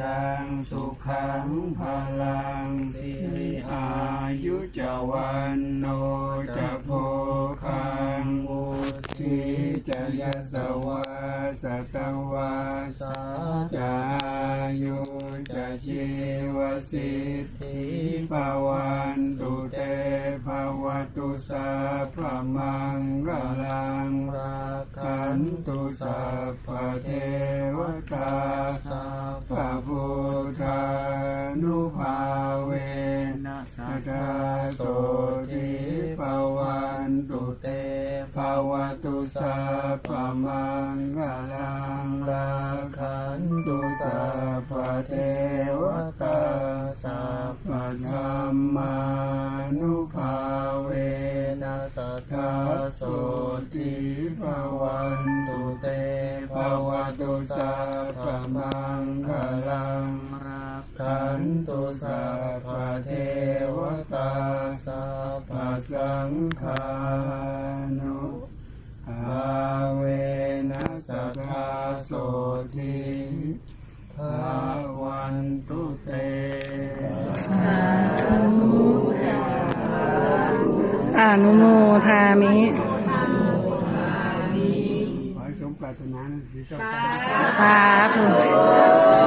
ยังสุขังพลังสิริอายุจวันโนจะโพคังอุทิจยสวาสตวาสาจายุจะชีวสิทธิภวันตุเตภวตุสัพพมังกลังรักขันตุสัพเทวตาสัพพ พุทานุภาเวนะสัทธาโสทิภวันตุเตภวตุสัพพมังกลังรักขันตุสัพพเทวตาสัพพสัมมานุภาเวนะสัทธาโสทิภวันตุเตภวตุสัพพมังคลัง ขันตุสัพพเทวตาสัพพสังฆานุอาเวนะสัทธาโสทิภาวันตุเตอนุโมทามิสมปรารถนาที่ต้องการสาธุ